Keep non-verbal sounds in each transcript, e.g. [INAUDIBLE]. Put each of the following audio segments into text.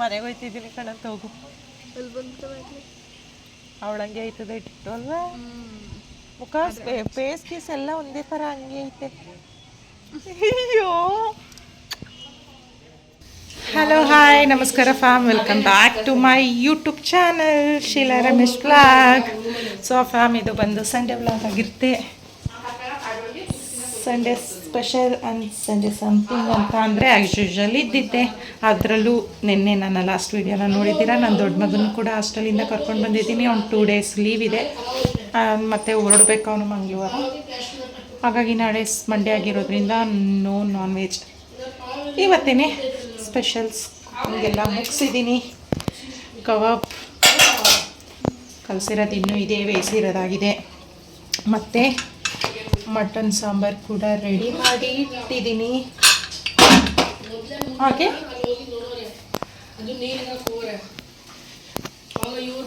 ಮನೆಗೆ ಹೋಯ್ತಿದ್ದೀನಿ ಕಣಂತ ಹೋಗು. ಅವಳಂಗೆ ಆಯ್ತದೆ ಇಟ್ಟು ಅಲ್ವಾ ಮುಖ ಫೇಸ್ ಕೀಸ್ ಎಲ್ಲ ಒಂದೇ ಥರ ಹಂಗೆ ಐತೆ. ಅಯ್ಯೋ. ಹಲೋ ಹಾಯ್ ನಮಸ್ಕಾರ fam welcome back to my YouTube channel Sheela Ramesh vlog so fam ಇದು ಬಂದು ಸಂಡೇ ಬ್ಲಾಗ್ ಆಗಿರುತ್ತೆ. ಸಂಡೇ ಸ್ಪೆಷಲ್ ಆ್ಯಂಡ್ ಸಂಜೆ ಸಂಥಿಂಗ್ ಅಂತ ಅಂದರೆ ಆ್ಯಸ್ ಯೂಶಲ್ ಇದ್ದಿದ್ದೆ. ಅದರಲ್ಲೂ ನಿನ್ನೆ ನನ್ನ ಲಾಸ್ಟ್ ವೀಡಿಯೋನ ನೋಡಿದ್ದೀರಾ? ನನ್ನ ದೊಡ್ಡ ಮಗನೂ ಕೂಡ ಹಾಸ್ಟೆಲಿಂದ ಕರ್ಕೊಂಡು ಬಂದಿದ್ದೀನಿ. ಅವ್ನು ಟೂ ಡೇಸ್ ಲೀವ್ ಇದೆ. ಮತ್ತು ಹೊರಡ್ಬೇಕು ಅವನು ಮಂಗಳವಾರ. ಹಾಗಾಗಿ ನಾಳೆ ಮಂಡೇ ಆಗಿರೋದ್ರಿಂದ ನೋ ನಾನ್ ವೆಜ್ ಇವತ್ತೇನೆ ಸ್ಪೆಷಲ್ಸ್ ಹೀಗೆಲ್ಲ ಮುಗಿಸಿದ್ದೀನಿ. ಕಬಾಬ್ ಕಲಸಿರೋದು ಇನ್ನೂ ಇದೆ, ಬೇಯಿಸಿರೋದಾಗಿದೆ. ಮತ್ತು ಮಟನ್ ಸಾಂಬಾರ್ ಕೂಡ ರೆಡಿ ಮಾಡಿ ಇಟ್ಟಿದ್ದೀನಿ. ಹಾಗೆ?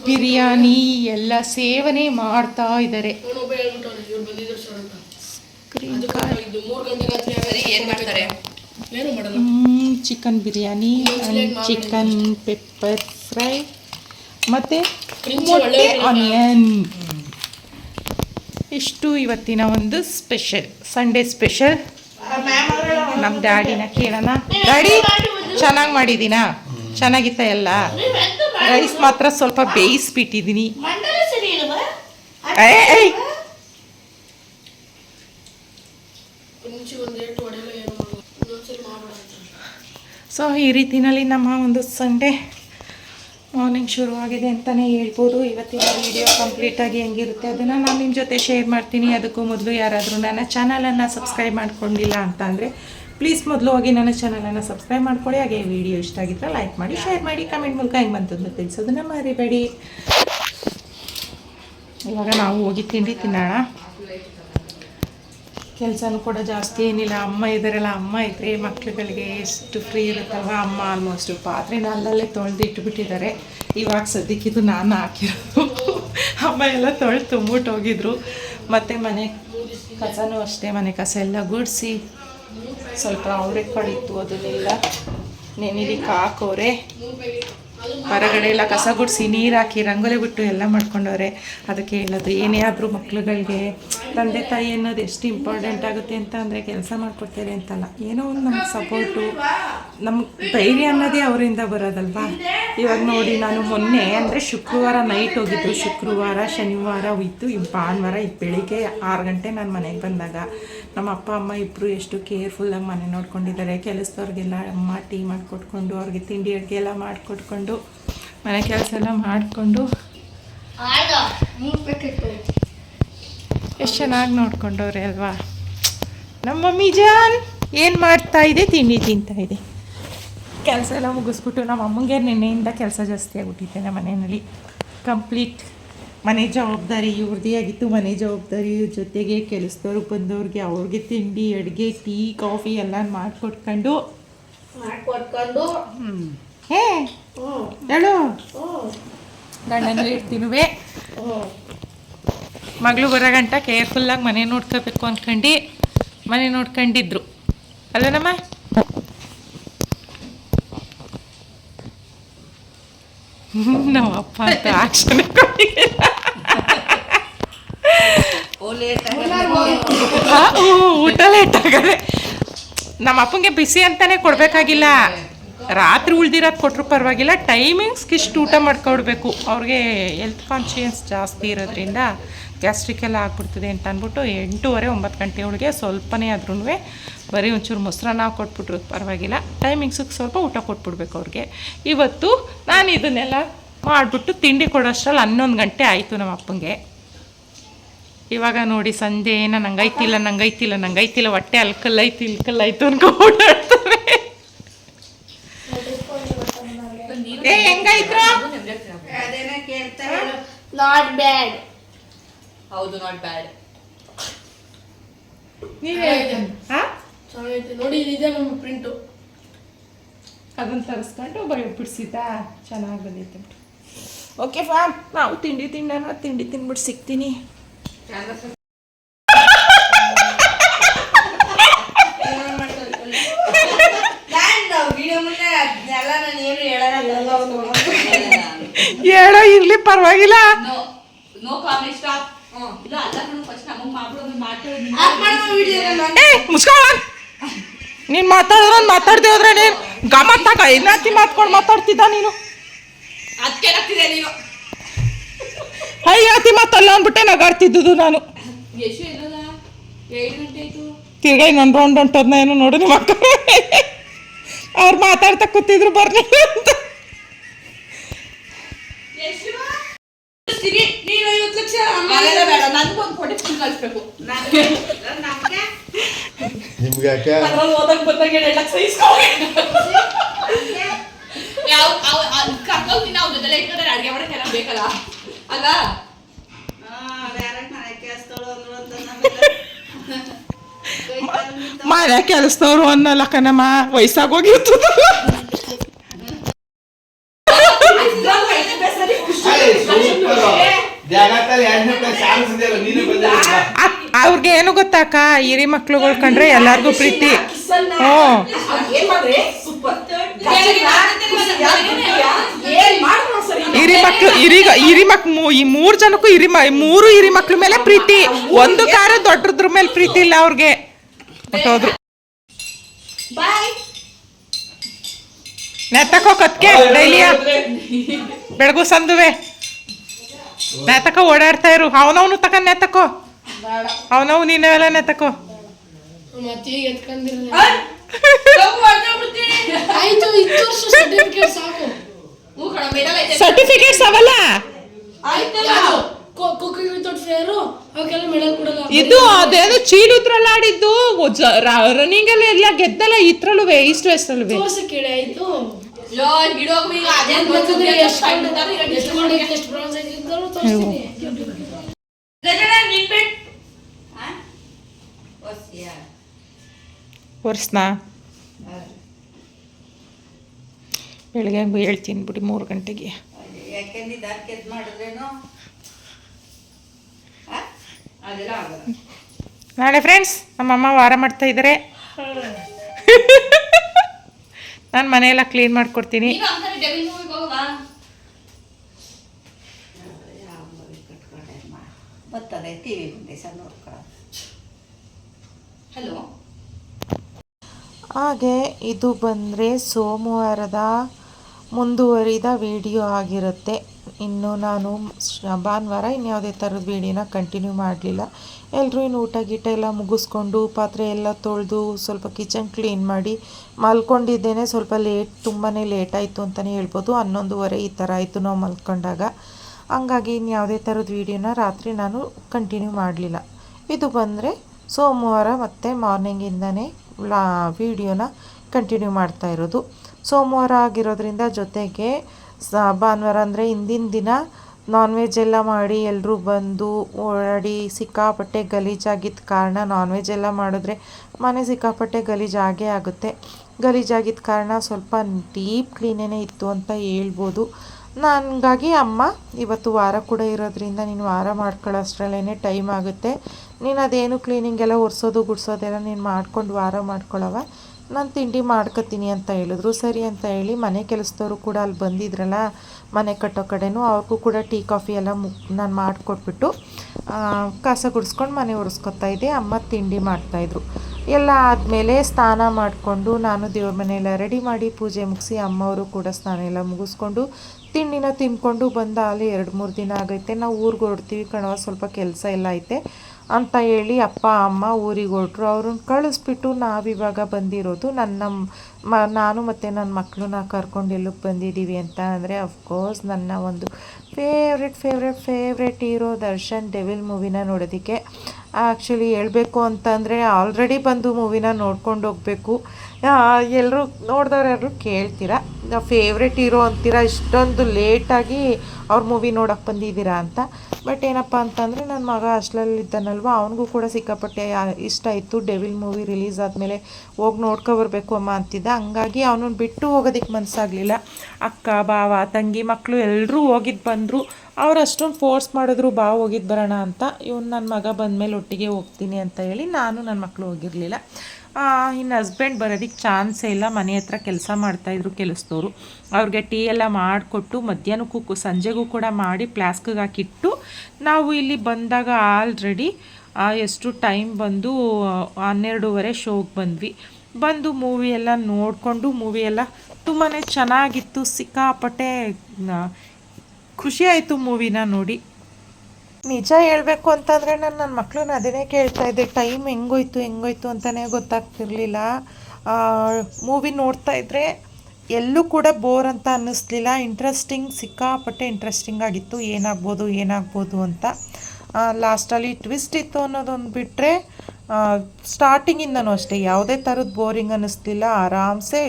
ಬಿರಿಯಾನಿ ಎಲ್ಲ ಸೇವನೆ ಮಾಡ್ತಾ ಇದ್ದಾರೆ. Chicken biryani chicken pepper fry ಮತ್ತು ಮೊಟ್ಟೆ ಆನಿಯನ್ ಇಷ್ಟು ಇವತ್ತಿನ ಒಂದು ಸ್ಪೆಷಲ್ ಸಂಡೇ ಸ್ಪೆಷಲ್. ನಮ್ಮ ಡ್ಯಾಡಿನ ಕೇಳೋಣ. ಡ್ಯಾಡಿ ಚೆನ್ನಾಗಿ ಮಾಡಿದ್ದೀನಾ? ಚೆನ್ನಾಗಿತ್ತ ಎಲ್ಲ? ರೈಸ್ ಮಾತ್ರ ಸ್ವಲ್ಪ ಬೇಯಿಸ್ಬಿಟ್ಟಿದ್ದೀನಿ. ಸೊ ಈ ರೀತಿನಲ್ಲಿ ನಮ್ಮ ಒಂದು ಸಂಡೇ ಮಾರ್ನಿಂಗ್ ಶುರುವಾಗಿದೆ ಅಂತಲೇ ಹೇಳ್ಬೋದು. ಇವತ್ತಿನ ವಿಡಿಯೋ ಕಂಪ್ಲೀಟಾಗಿ ಹೆಂಗಿರುತ್ತೆ ಅದನ್ನು ನಾನು ನಿಮ್ಮ ಜೊತೆ ಶೇರ್ ಮಾಡ್ತೀನಿ. ಅದಕ್ಕೂ ಮೊದಲು ಯಾರಾದರೂ ನನ್ನ ಚಾನಲನ್ನು ಸಬ್ಸ್ಕ್ರೈಬ್ ಮಾಡ್ಕೊಂಡಿಲ್ಲ ಅಂತ ಅಂದರೆ ಪ್ಲೀಸ್ ಮೊದಲು ಹೋಗಿ ನನ್ನ ಚಾನಲನ್ನು ಸಬ್ಸ್ಕ್ರೈಬ್ ಮಾಡ್ಕೊಳ್ಳಿ ಹಾಗೆ ವಿಡಿಯೋ ಇಷ್ಟ ಆಗಿದ್ರೆ ಲೈಕ್ ಮಾಡಿ ಶೇರ್ ಮಾಡಿ ಕಮೆಂಟ್ ಮೂಲಕ ಹೆಂಗೆ ಬಂತದ್ದು ತಿಳಿಸೋದನ್ನ ಮರಿಬೇಡಿ. ಇವಾಗ ನಾವು ಹೋಗಿ ತಿಂಡಿ ತಿನ್ನೋಣ. ಕೆಲಸನೂ ಕೂಡ ಜಾಸ್ತಿ ಏನಿಲ್ಲ. ಅಮ್ಮ ಇದ್ದಾರಲ್ಲ ಅಮ್ಮ ಇದ್ದರೆ ಮಕ್ಳುಗಳಿಗೆ ಎಷ್ಟು ಫ್ರೀ ಇರುತ್ತಲ್ವ? ಅಮ್ಮ ಆಲ್ಮೋಸ್ಟು ಪಾತ್ರೆನ ಅಲ್ಲಲ್ಲೇ ತೊಳೆದು ಇಟ್ಬಿಟ್ಟಿದ್ದಾರೆ. ಇವಾಗ ಸದ್ಯಕ್ಕಿದು ನಾನು ಹಾಕಿರೋದು. ಅಮ್ಮ ಎಲ್ಲ ತೊಳೆದು ತುಂಬಿಟ್ಟು ಹೋಗಿದ್ರು. ಮತ್ತು ಮನೆ ಕಸನೂ ಅಷ್ಟೇ, ಮನೆ ಕಸ ಎಲ್ಲ ಗುಡಿಸಿ. ಸ್ವಲ್ಪ ಅವರೇ ಕಡಿತು ಅದನ್ನೆಲ್ಲ ನೆನಿಲಿಕ್ಕೆ ಹಾಕೋರೆ ಹೊರಗಡೆ ಎಲ್ಲ ಕಸ ಗುಡಿಸಿ ನೀರು ಹಾಕಿ, ರಂಗೋಲಿ ಬಿಟ್ಟು ಎಲ್ಲ ಮಾಡ್ಕೊಂಡವ್ರೆ. ಅದಕ್ಕೆ ಹೇಳೋದು ಏನೇ ಆದರೂ ಮಕ್ಳುಗಳಿಗೆ ತಂದೆ ತಾಯಿ ಅನ್ನೋದು ಎಷ್ಟು ಇಂಪಾರ್ಟೆಂಟ್ ಆಗುತ್ತೆ ಅಂತ ಅಂದರೆ ಕೆಲಸ ಮಾಡಿಕೊಡ್ತಾರೆ ಅಂತಲ್ಲ. ಏನೋ ಒಂದು ನಮ್ಗೆ ಸಪೋರ್ಟು ನಮ್ಗೆ ಧೈರ್ಯ ಅನ್ನೋದೇ ಅವರಿಂದ ಬರೋದಲ್ವಾ? ಇವಾಗ ನೋಡಿ ನಾನು ಮೊನ್ನೆ ಅಂದರೆ ಶುಕ್ರವಾರ ನೈಟ್ ಹೋಗಿದ್ದು. ಶುಕ್ರವಾರ, ಶನಿವಾರ ಹೋಯ್ತು. ಈ ಭಾನುವಾರ, ಈ ಬೆಳಿಗ್ಗೆ ಆರು ಗಂಟೆ ನಾನು ಮನೆಗೆ ಬಂದಾಗ ನಮ್ಮ ಅಪ್ಪ, ಅಮ್ಮ ಇಬ್ಬರು ಎಷ್ಟು ಕೇರ್ಫುಲ್ಲಾಗಿ ಮನೆ ನೋಡ್ಕೊಂಡಿದ್ದಾರೆ. ಕೆಲಸದವ್ರಿಗೆಲ್ಲ ಅಮ್ಮ ಟೀ ಮಾಡಿಕೊಟ್ಕೊಂಡು, ಅವ್ರಿಗೆ ತಿಂಡಿ, ಅಡುಗೆ ಎಲ್ಲ ಮಾಡಿಕೊಟ್ಕೊಂಡು, ಮನೆ ಕೆಲಸ ಎಲ್ಲ ಮಾಡಿಕೊಂಡು. ಎಷ್ಟು ಚೆನ್ನಾಗಿ ನೋಡ್ಕೊಂಡವ್ರೆ ಅಲ್ವಾ? ನಮ್ಮ ಮಮ್ಮಿ ಜಾನ್ ಏನು ಮಾಡ್ತಾ ಇದೆ? ತಿಂಡಿ ತಿಂತಾ ಇದೆ. ಕೆಲಸ ಎಲ್ಲ ಮುಗಿಸ್ಬಿಟ್ಟು ನಮ್ಮ ಅಮ್ಮಂಗೆ ನಿನ್ನೆಯಿಂದ ಕೆಲಸ ಜಾಸ್ತಿ ಆಗಿಬಿಟ್ಟಿದ್ದೆ ನಮ್ಮ ಮನೆಯಲ್ಲಿ. ಕಂಪ್ಲೀಟ್ ಮನೆ ಜವಾಬ್ದಾರಿ ಇವ್ರದ್ದೇ ಆಗಿತ್ತು. ಮನೆ ಜವಾಬ್ದಾರಿ ಜೊತೆಗೆ ಕೆಲಸದವ್ರಿಗೆ ಬಂದವ್ರಿಗೆ ಅವ್ರಿಗೆ ತಿಂಡಿ ಅಡುಗೆ ಟೀ ಕಾಫಿ ಎಲ್ಲ ಮಾಡಿಕೊಟ್ಕೊಂಡು. ಮಾಡಿಕೊಟ್ಕೊಂಡು. ಹೇ ಹೇಳು. ಗಂಡನ ಇರ್ತೀನುವೆ. ಮಗಳು ಬರೋಗಂಟ ಕೇರ್ಫುಲ್ಲಾಗಿ ಮನೆ ನೋಡ್ಕೋಬೇಕು ಅಂದ್ಕೊಂಡು ಮನೆ ನೋಡ್ಕೊಂಡಿದ್ರು. ಅಲ್ಲನಮ್ಮ [LAUGHS] ನಮ್ಮ ಅಪ್ಪ ಅಂತ ಆಕ್ಷನ್ [LAUGHS] ಊಟ ಲೇಟ್ ಆಗದೆ. ನಮ್ಮ ಅಪ್ಪಂಗೆ ಬಿಸಿ ಅಂತಾನೆ ಕೊಡಬೇಕಾಗಿಲ್ಲ. ರಾತ್ರಿ ಉಳ್ದಿರೋದು ಕೊಟ್ಟರು ಪರವಾಗಿಲ್ಲ. ಟೈಮಿಂಗ್ಸ್ಗೆ ಇಷ್ಟು ಊಟ ಮಾಡ್ಕೊಡ್ಬೇಕು. ಅವ್ರಿಗೆ ಹೆಲ್ತ್ ಕಾನ್ಶಿಯಸ್ ಜಾಸ್ತಿ ಇರೋದ್ರಿಂದ ಗ್ಯಾಸ್ಟ್ರಿಕ್ ಎಲ್ಲ ಆಗ್ಬಿಡ್ತದೆ ಅಂತ ಅಂದ್ಬಿಟ್ಟು ಎಂಟೂವರೆ ಒಂಬತ್ತು ಗಂಟೆ ಒಳಗೆ ಸ್ವಲ್ಪನೇ ಆದ್ರೂ ಬರೀ ಒಂಚೂರು ಮೊಸರನ್ನ ಕೊಟ್ಬಿಟ್ರು. ಪರವಾಗಿಲ್ಲ. ಟೈಮಿಂಗ್ಸಿಗೆ ಸ್ವಲ್ಪ ಊಟ ಕೊಟ್ಬಿಡ್ಬೇಕು ಅವ್ರಿಗೆ. ಇವತ್ತು ನಾನು ಇದನ್ನೆಲ್ಲ ಮಾಡಿಬಿಟ್ಟು ತಿಂಡಿ ಕೊಡೋಷ್ಟ್ರಲ್ಲಿ ಹನ್ನೊಂದು ಗಂಟೆ ಆಯಿತು ನಮ್ಮ ಅಪ್ಪಂಗೆ. ಇವಾಗ ನೋಡಿ ಸಂಜೆ ಏನ ನಂಗೈತಿಲ್ಲ ನಂಗೈತಿಲ್ಲ ನಂಗೈತಿಲ್ಲ ಹೊಟ್ಟೆ ಅಲ್ಕಲ್ಲೈತಿ ಇಲ್ಕಲ್ಲೈತು ಅನ್ಕೊ ಓಡಾಡ್ತಾರೆ ಕೇಳ್ತಾರೆ ನಾಟ್ ಬ್ಯಾಡ್ ಹೌದು ನಾಟ್ ಬ್ಯಾಡ್ ನೀವೇ ಹಾ? ಚೆನ್ನಾಗೈತೆ ನೋಡಿ ಇದಿದೆ ನಮ್ಮ ಪ್ರಿಂಟು ಅದನ್ನ ತರಿಸ್ಕೊಂಡು ಬರೀ ಬಿಡಿಸಿದ್ದಾ ಚೆನ್ನಾಗಿ ಬಂದಿತ್ತು ಓಕೆ ಫ್ಯಾಮ್ ನಾವು ತಿಂಡಿ ತಿಂಡನ ತಿಂಡಿ ತಿಂದ್ಬಿಟ್ಟು ಸಿಗ್ತೀನಿ. [LAUGHS] ಹೇಳೋ ಇರ್ಲಿ ಪರವಾಗಿಲ್ಲ. ನೋ ನೋ ಕಾಮೆಂಟ್ ಸ್ಟಾಪ್ ನೀನು ಮಾತಾಡಿದ್ರೆ ಮಾತಾಡ್ದೆ ಹೋದ್ರೆ ನೀನು ಗಮತ್ತಾಗ ಇನ್ನತಿ ಮಾತ್ಕೊಂಡು ಮಾತಾಡ್ತಿದ್ದ ನೀನು? ಅದಕ್ಕೆ ಆಗ್ತಿದೆ ನೀನು? ಹೈ ಅತಿ ಮಾತಲ್ಲ ಅಂದ್ಬಿಟ್ಟೆ ನಗಾಡ್ತಿದ್ದುದು ನಾನು. ತಿರ್ಗಾ ಇನ್ನೊಂದು ರೌಂಡ್ ಹೊಂಟದ್ನ ಏನು ನೋಡು ನಿಮ್ಮ ಅಕ್ಕ. ಅವ್ರು ಮಾತಾಡ್ತಾ ಕೂತಿದ್ರು ಬರ್ಲಿಲ್ಲ ಅಂತ. ಐವತ್ತು ಲಕ್ಷ ಅದೆಲ್ಲ ಬೇಡ ನನಗೊಂದು ಕೊಡಿ ಫುಲ್ ಕಳಿಸ್ಬೇಕು ನಿಮ್ಗೆ ಯಾಕೆ ಅದ್ರಲ್ಲಿ ಓದಕ್ ಬಂದಾಗ ಎರಡು ಲಕ್ಷ ಇಸ್ಕೊ ಯಾವ ಕರ್ಕೊಂಡು ನಾವು ಜೊತೆಲೆ ಇಟ್ಕೊಂಡ್ರೆ ಅಡುಗೆ ಮಾಡಕ್ಕೆಲ್ಲ ಬೇಕಲ್ಲ ಅಲ್ಲ ಮನೆ ಕೆಲಸದವ್ರು ಅನ್ನಲ್ಲ ಕಣಮ್ಮ ವಯಸ್ಸಾಗೋಗಿರ್ತದ ಅವ್ರಿಗೆ ಏನು ಗೊತ್ತಾಕ? ಹಿರಿ ಮಕ್ಳುಗಳು ಕಂಡ್ರೆ ಎಲ್ಲಾರ್ಗೂ ಪ್ರೀತಿ. ಹ್ಞೂ. ಹಿರಿ ಮಕ್ಳು, ಹಿರಿ ಹಿರಿ ಮಕ್ ಈ ಮೂರು ಜನಕ್ಕೂ ಹಿರಿ ಮ ಮೂರು ಹಿರಿ ಮಕ್ಳ ಮೇಲೆ ಪ್ರೀತಿ. ಒಂದು ಕಾರ ದೊಡ್ಡದ್ರ ಮೇಲೆ ಪ್ರೀತಿ ಇಲ್ಲ ಅವ್ರಿಗೆ. ನೆತ್ತಕೋ ಕತ್ಕೆ ಡೈಲಿಯ ಬೆಳಗು ಸಂದುವೆ. ನೆತ್ತಕ ಓಡಾಡ್ತಾ ಇರು. ಅವನವನು ತಕ ನೆತ್ತಕೋ ಅವನವು ನೀನು ನೆತ್ತಕೋ ತಕೋ. ಸರ್ಟಿಫಿಕೇಟ್ಸ್ ಅವಲ್ಲ ಇದು ಅದೇನು ಚೀಲುದ್ರಲ್ಲಿ ಆಡಿದ್ದು. ರನ್ನಿಂಗ್ ಅಲ್ಲಿ ಎಲ್ಲ ಗೆದ್ದಲ್ಲ ಇತ್ರಲು ಇಷ್ಟು ವೆಸ್ಟ್ ಅಲ್ವೇ ಒರ್ಸ್ನಾ ಬೆಳಗ್ಗೆ ಹಂಗು ಹೇಳ್ತೀನಿ ಬಿಡಿ ಮೂರು ಗಂಟೆಗೆ. ನಾಳೆ ಫ್ರೆಂಡ್ಸ್ ನಮ್ಮಮ್ಮ ವಾರ ಮಾಡ್ತಾ ಇದ್ದಾರೆ ನಾನು ಮನೆಯೆಲ್ಲ ಕ್ಲೀನ್ ಮಾಡ್ಕೊಡ್ತೀನಿ. ನೀನು ಟಿವಿ ಮುಂದೆ movie ಗೆ ಹೋಗೋದಾ? ಯಾವ ಮರಿ ಕಟ್ಕೊಂಡೆ ಮಾ ಬರ್ತದೆ ಟಿ ವಿ ಮುಂದೆ ಸಹ Hello? ಹಾಗೆ ಇದು ಬಂದರೆ ಸೋಮವಾರದ ಮುಂದುವರಿದ ವಿಡಿಯೋ ಆಗಿರುತ್ತೆ. ಇನ್ನು ನಾನು ಭಾನುವಾರ ಇನ್ಯಾವುದೇ ಥರದ ವೀಡಿಯೋನ ಕಂಟಿನ್ಯೂ ಮಾಡಲಿಲ್ಲ. ಎಲ್ಲರೂ ಇನ್ನು ಊಟ ಗೀಟ ಎಲ್ಲ ಮುಗಿಸ್ಕೊಂಡು ಪಾತ್ರೆ ಎಲ್ಲ ತೊಳೆದು ಸ್ವಲ್ಪ ಕಿಚನ್ ಕ್ಲೀನ್ ಮಾಡಿ ಮಲ್ಕೊಂಡಿದ್ದೇನೆ. ಸ್ವಲ್ಪ ಲೇಟ್ ತುಂಬಾ ಲೇಟ್ ಆಯಿತು ಅಂತಲೇ ಹೇಳ್ಬೋದು. ಹನ್ನೊಂದುವರೆ ಈ ಥರ ಆಯಿತು ನಾವು ಮಲ್ಕೊಂಡಾಗ. ಹಂಗಾಗಿ ಇನ್ಯಾವುದೇ ಥರದ ವೀಡಿಯೋನ ರಾತ್ರಿ ನಾನು ಕಂಟಿನ್ಯೂ ಮಾಡಲಿಲ್ಲ. ಇದು ಬಂದರೆ ಸೋಮವಾರ ಮತ್ತು ಮಾರ್ನಿಂಗಿಂದನೇ ಲಾ ವೀಡಿಯೋನ ಕಂಟಿನ್ಯೂ ಮಾಡ್ತಾ ಇರೋದು. ಸೋಮವಾರ ಆಗಿರೋದ್ರಿಂದ ಜೊತೆಗೆ ಸ ಭಾನುವಾರ ಅಂದರೆ ಹಿಂದಿನ ದಿನ ನಾನ್ ವೆಜ್ ಎಲ್ಲ ಮಾಡಿ ಎಲ್ಲರೂ ಬಂದು ಓಡಾಡಿ ಸಿಕ್ಕಾಪಟ್ಟೆ ಗಲೀಜಾಗಿದ್ದ ಕಾರಣ ನಾನ್ ವೆಜ್ ಎಲ್ಲ ಮಾಡಿದ್ರೆ ಮನೆ ಸಿಕ್ಕಾಪಟ್ಟೆ ಗಲೀಜಾಗೇ ಆಗುತ್ತೆ. ಗಲೀಜಾಗಿದ್ದ ಕಾರಣ ಸ್ವಲ್ಪ ಡೀಪ್ ಕ್ಲೀನೇ ಇತ್ತು ಅಂತ ಹೇಳ್ಬೋದು. ನನಗಾಗಿ ಅಮ್ಮ, ಇವತ್ತು ವಾರ ಕೂಡ ಇರೋದ್ರಿಂದ ನೀನು ವಾರ ಮಾಡ್ಕೊಳ್ಳೋಷ್ಟ್ರಲ್ಲೇ ಟೈಮ್ ಆಗುತ್ತೆ. ನೀನು ಅದೇನು ಕ್ಲೀನಿಂಗ್ ಎಲ್ಲ ಒರೆಸೋದು, ಗುಡ್ಸೋದೆಲ್ಲ ನೀನು ಮಾಡ್ಕೊಂಡು ವಾರ ಮಾಡ್ಕೊಳ್ಳವ? ನಾನು ತಿಂಡಿ ಮಾಡ್ಕೊತೀನಿ ಅಂತ ಹೇಳಿದ್ರು. ಸರಿ ಅಂತ ಹೇಳಿ ಮನೆ ಕೆಲಸದವರು ಕೂಡ ಅಲ್ಲಿ ಬಂದಿದ್ರಲ್ಲ, ಮನೆ ಕಟ್ಟೋ ಕಡೆನೂ ಅವ್ರಿಗೂ ಕೂಡ ಟೀ, ಕಾಫಿ ಎಲ್ಲ ಮು, ನಾನು ಮಾಡಿಕೊಟ್ಬಿಟ್ಟು ಕಸ ಗುಡಿಸ್ಕೊಂಡು ಮನೆ ಒರೆಸ್ಕೊತಾ ಇದ್ದೆ. ಅಮ್ಮ ತಿಂಡಿ ಮಾಡ್ತಾಯಿದ್ರು ಎಲ್ಲ ಆದಮೇಲೆ ಸ್ನಾನ ಮಾಡಿಕೊಂಡು ನಾನು ದೇವ್ರ ಮನೆಯೆಲ್ಲ ರೆಡಿ ಮಾಡಿ ಪೂಜೆ ಮುಗಿಸಿ ಅಮ್ಮವರು ಕೂಡ ಸ್ನಾನ ಎಲ್ಲ ಮುಗಿಸ್ಕೊಂಡು ತಿಂಡಿನ ತಿನ್ಕೊಂಡು ಬಂದ ಅಲ್ಲಿ ಎರಡು ಮೂರು ದಿನ ಆಗೈತೆ. ನಾವು ಊರಿಗೆ ಹೊರಡ್ತೀವಿ ಕಣವ ಸ್ವಲ್ಪ ಕೆಲಸ ಎಲ್ಲ ಐತೆ. ಅಂತ ಹೇಳಿ ಅಪ್ಪ, ಅಮ್ಮ ಊರಿಗೆ ಹೊರಟ್ರು. ಅವ್ರನ್ನ ಕಳಿಸ್ಬಿಟ್ಟು ನಾವಿವಾಗ ಬಂದಿರೋದು ನನ್ನ ಮ, ನಾನು ಮತ್ತು ನನ್ನ ಮಕ್ಕಳನ್ನ ಕರ್ಕೊಂಡು ಎಲ್ಲಕ್ಕೆ ಬಂದಿದ್ದೀವಿ ಅಂತ ಅಂದರೆ ಅಫ್ಕೋರ್ಸ್ ನನ್ನ ಒಂದು favourite favourite favourite hero Darshan devil ಮೂವಿನ ನೋಡೋದಕ್ಕೆ. ಆ್ಯಕ್ಚುಲಿ ಹೇಳಬೇಕು ಅಂತಂದರೆ ಆಲ್ರೆಡಿ ಬಂದು ಮೂವಿನ ನೋಡ್ಕೊಂಡು ಹೋಗಬೇಕು. ಎಲ್ಲರೂ ನೋಡಿದವ್ರು ಯಾರು ಕೇಳ್ತೀರಾ? ಫೇವ್ರೆಟ್ ಹೀರೋ ಅಂತೀರಾ? ಇಷ್ಟೊಂದು ಲೇಟಾಗಿ ಅವ್ರ ಮೂವಿ ನೋಡೋಕೆ ಬಂದಿದ್ದೀರಾ ಅಂತ. ಬಟ್ ಏನಪ್ಪ ಅಂತಂದರೆ ನನ್ನ ಮಗ ಅಷ್ಟಲಲ್ಲಿದ್ದಾನಲ್ವ ಅವನಿಗೂ ಕೂಡ ಸಿಕ್ಕಾಪಟ್ಟೆ ಇಷ್ಟ ಇತ್ತು ಡೆವಿಲ್ ಮೂವಿ ರಿಲೀಸ್ ಆದಮೇಲೆ ಹೋಗಿ ನೋಡ್ಕೊಬರ್ಬೇಕು ಅಮ್ಮ ಅಂತಿದ್ದ. ಹಂಗಾಗಿ ಅವನನ್ನು ಬಿಟ್ಟು ಹೋಗೋದಕ್ಕೆ ಮನಸ್ಸಾಗಲಿಲ್ಲ ಅಕ್ಕ ಬಾವ ತಂಗಿ ಮಕ್ಕಳು ಎಲ್ಲರೂ ಹೋಗಿದ್ದು ಬಂದರು. ಅವ್ರು ಅಷ್ಟೊಂದು ಫೋರ್ಸ್ ಮಾಡಿದ್ರು, ಬಾ ಹೋಗಿದ್ದು ಬರೋಣ ಅಂತ. ಇವನು ನನ್ನ ಮಗ ಬಂದಮೇಲೆ ಒಟ್ಟಿಗೆ ಹೋಗ್ತೀನಿ ಅಂತ ಹೇಳಿ ನಾನು ನನ್ನ ಮಕ್ಕಳು ಹೋಗಿರಲಿಲ್ಲ. ಇನ್ನು ಹಸ್ಬೆಂಡ್ ಬರೋದಕ್ಕೆ ಚಾನ್ಸೇ ಇಲ್ಲ. ಮನೆ ಹತ್ರ ಕೆಲಸ ಮಾಡ್ತಾಯಿದ್ರು ಕೆಲಸದವರು. ಅವ್ರಿಗೆ ಟೀ ಎಲ್ಲ ಮಾಡಿಕೊಟ್ಟು ಮಧ್ಯಾಹ್ನಕ್ಕೂ ಸಂಜೆಗೂ ಕೂಡ ಮಾಡಿ ಪ್ಲಾಸ್ಕಿಗೆ ಹಾಕಿಟ್ಟು ನಾವು ಇಲ್ಲಿ ಬಂದಾಗ ಆಲ್ರೆಡಿ ಎಷ್ಟು ಟೈಮ್ ಬಂದು ಹನ್ನೆರಡೂವರೆ ಶೋಗೆ ಬಂದ್ವಿ. ಬಂದು ಮೂವಿ ಎಲ್ಲ ನೋಡಿಕೊಂಡು ಮೂವಿ ಎಲ್ಲ ತುಂಬಾ ಚೆನ್ನಾಗಿತ್ತು. ಸಿಕ್ಕಾಪಟ್ಟೆ ಖುಷಿಯಾಯಿತು ಮೂವಿನ ನೋಡಿ. ನಿಜ ಹೇಳಬೇಕು ಅಂತಂದರೆ ನಾನು ನನ್ನ ಮಕ್ಕಳನ್ನ ಅದನ್ನೇ ಕೇಳ್ತಾ ಇದ್ದೆ ಟೈಮ್ ಹೆಂಗೋಯ್ತು ಹೆಂಗೋಯ್ತು ಅಂತಲೇ ಗೊತ್ತಾಗ್ತಿರ್ಲಿಲ್ಲ. ಮೂವಿ ನೋಡ್ತಾ ಇದ್ದರೆ ಎಲ್ಲೂ ಕೂಡ ಬೋರ್ ಅಂತ ಅನ್ನಿಸ್ಲಿಲ್ಲ. ಇಂಟ್ರೆಸ್ಟಿಂಗ್ ಸಿಕ್ಕಾಪಟ್ಟೆ ಇಂಟ್ರೆಸ್ಟಿಂಗ್ ಆಗಿತ್ತು. ಏನಾಗ್ಬೋದು ಏನಾಗ್ಬೋದು ಅಂತ. ಲಾಸ್ಟಲ್ಲಿ ಟ್ವಿಸ್ಟ್ ಇತ್ತು ಅನ್ನೋದೊಂದು ಬಿಟ್ಟರೆ ಸ್ಟಾರ್ಟಿಂಗಿಂದನೂ ಅಷ್ಟೇ. ಯಾವುದೇ ಥರದ ಬೋರಿಂಗ್ ಅನ್ನಿಸ್ಲಿಲ್ಲ. ಆರಾಮ್ಸೆ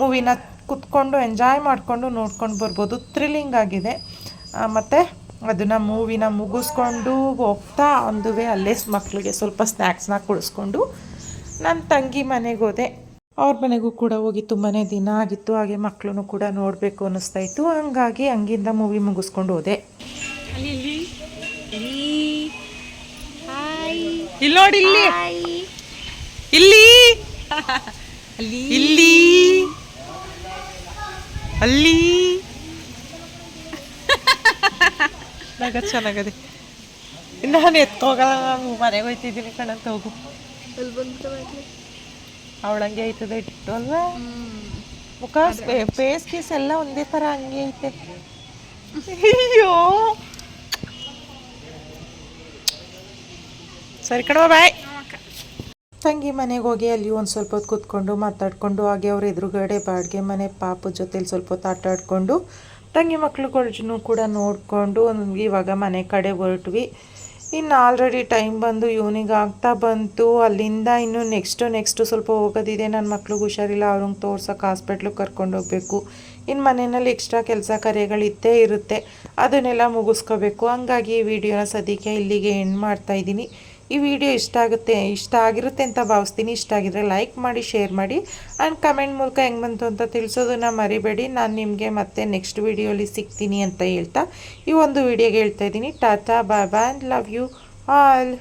ಮೂವಿನ ಕುತ್ಕೊಂಡು ಎಂಜಾಯ್ ಮಾಡಿಕೊಂಡು, ನೋಡ್ಕೊಂಡು ಬರ್ಬೋದು. ಥ್ರಿಲ್ಲಿಂಗ್ ಆಗಿದೆ. ಮತ್ತು ಅದನ್ನು ಮೂವಿನ ಮುಗಿಸ್ಕೊಂಡು ಹೋಗ್ತಾ ಒಂದು ವೇ ಅಲ್ಲೇ ಮಕ್ಕಳಿಗೆ ಸ್ವಲ್ಪ ಸ್ನ್ಯಾಕ್ಸ್ನ ಕುಡಿಸ್ಕೊಂಡು. ನನ್ನ ತಂಗಿ ಮನೆಗೆ ಹೋದೆ. ಅವ್ರ ಮನೆಗೂ ಕೂಡ ಹೋಗಿ ತುಂಬಾ ದಿನ ಆಗಿತ್ತು. ಹಾಗೆ ಮಕ್ಕಳನ್ನು ಕೂಡ ನೋಡಬೇಕು ಅನ್ನಿಸ್ತಾ ಇತ್ತು. ಹಂಗಾಗಿ ಹಂಗಿಂದ ಮೂವಿ ಮುಗಿಸ್ಕೊಂಡು ಹೋದೆ. ಇಲ್ಲಿ. ನೋಡಿ ಇಲ್ಲಿ. ಇಲ್ಲಿ. [LAUGHS] ಇಲ್ಲಿ. ಅಲ್ಲಿ. ನಗ ಚೆನ್ನಾಗದೆ. ನಾನು ಎತ್ಕೋಗಲ್ಲ ನಾನು ಮನೆಗೆ ಹೋಯ್ತಿದ್ದೀನಿ ಕಣಂತ ಹೋಗು. ಅವಳಂಗೆ ಆಯ್ತದೆ ಇಟ್ಟು ಅಲ್ವಾ? ಮುಖ ಫೇಸ್ ಕೀಸ್ ಎಲ್ಲ ಒಂದೇ ಥರ ಹಂಗೆ ಐತೆ. ಅಯ್ಯೋ! ಸರಿ ಕಣವ ಬಾಯ್ ತಂಗಿ ಮನೆಗೆ ಹೋಗಿ ಅಲ್ಲಿ ಒಂದು ಸ್ವಲ್ಪ ಹೊತ್ತು ಕೂತ್ಕೊಂಡು ಮಾತಾಡ್ಕೊಂಡು ಹಾಗೆ ಅವ್ರ ಎದುರುಗಡೆ ಬಾಡಿಗೆ ಮನೆ ಪಾಪು ಜೊತೆಲಿ ಸ್ವಲ್ಪ ಹೊತ್ತು ಆಟ ಆಡ್ಕೊಂಡು ತಂಗಿ ಮಕ್ಳುಗಳನ್ನೂ ಕೂಡ ನೋಡಿಕೊಂಡು ಇವಾಗ ಮನೆ ಕಡೆ ಹೊರಟ್ವಿ. ಇನ್ನು ಆಲ್ರೆಡಿ ಟೈಮ್ ಬಂದು ಇವನಿಗೆ ಆಗ್ತಾ ಬಂತು. ಅಲ್ಲಿಂದ ಇನ್ನು ನೆಕ್ಸ್ಟು ನೆಕ್ಸ್ಟು ಸ್ವಲ್ಪ ಹೋಗೋದಿದೆ. ನನ್ನ ಮಕ್ಳಿಗೆ ಹುಷಾರಿಲ್ಲ. ಅವ್ರಿಗೆ ತೋರ್ಸೋಕೆ ಹಾಸ್ಪಿಟ್ಲಿಗೆ ಕರ್ಕೊಂಡು ಹೋಗಬೇಕು. ಇನ್ನು ಮನೆಯಲ್ಲಿ ಎಕ್ಸ್ಟ್ರಾ ಕೆಲಸ ಕಾರ್ಯಗಳಿದ್ದೇ ಇರುತ್ತೆ. ಅದನ್ನೆಲ್ಲ ಮುಗಿಸ್ಕೋಬೇಕು. ಹಂಗಾಗಿ ವಿಡಿಯೋನ ಸದ್ಯಕ್ಕೆ ಇಲ್ಲಿಗೆ ಎಂಡ್ ಮಾಡ್ತಾ ಇದ್ದೀನಿ. ಈ ವಿಡಿಯೋ ಇಷ್ಟ ಆಗುತ್ತೆ, ಇಷ್ಟ ಆಗಿರುತ್ತೆ ಅಂತ ಭಾವಿಸ್ತೀನಿ. ಇಷ್ಟ ಆಗಿದ್ರೆ ಲೈಕ್ ಮಾಡಿ ಶೇರ್ ಮಾಡಿ. ಆ್ಯಂಡ್ ಕಮೆಂಟ್ ಮೂಲಕ ಹೆಂಗೆ ಬಂತು ಅಂತ ತಿಳಿಸೋದನ್ನ ಮರಿಬೇಡಿ. ನಾನು ನಿಮಗೆ ಮತ್ತೆ ನೆಕ್ಸ್ಟ್ ವಿಡಿಯೋಲಿ ಸಿಗ್ತೀನಿ ಅಂತ ಹೇಳ್ತಾ ಈ ಒಂದು ವಿಡಿಯೋಗೆ ಹೇಳ್ತಾ ಇದ್ದೀನಿ. Tata, bye bye love you all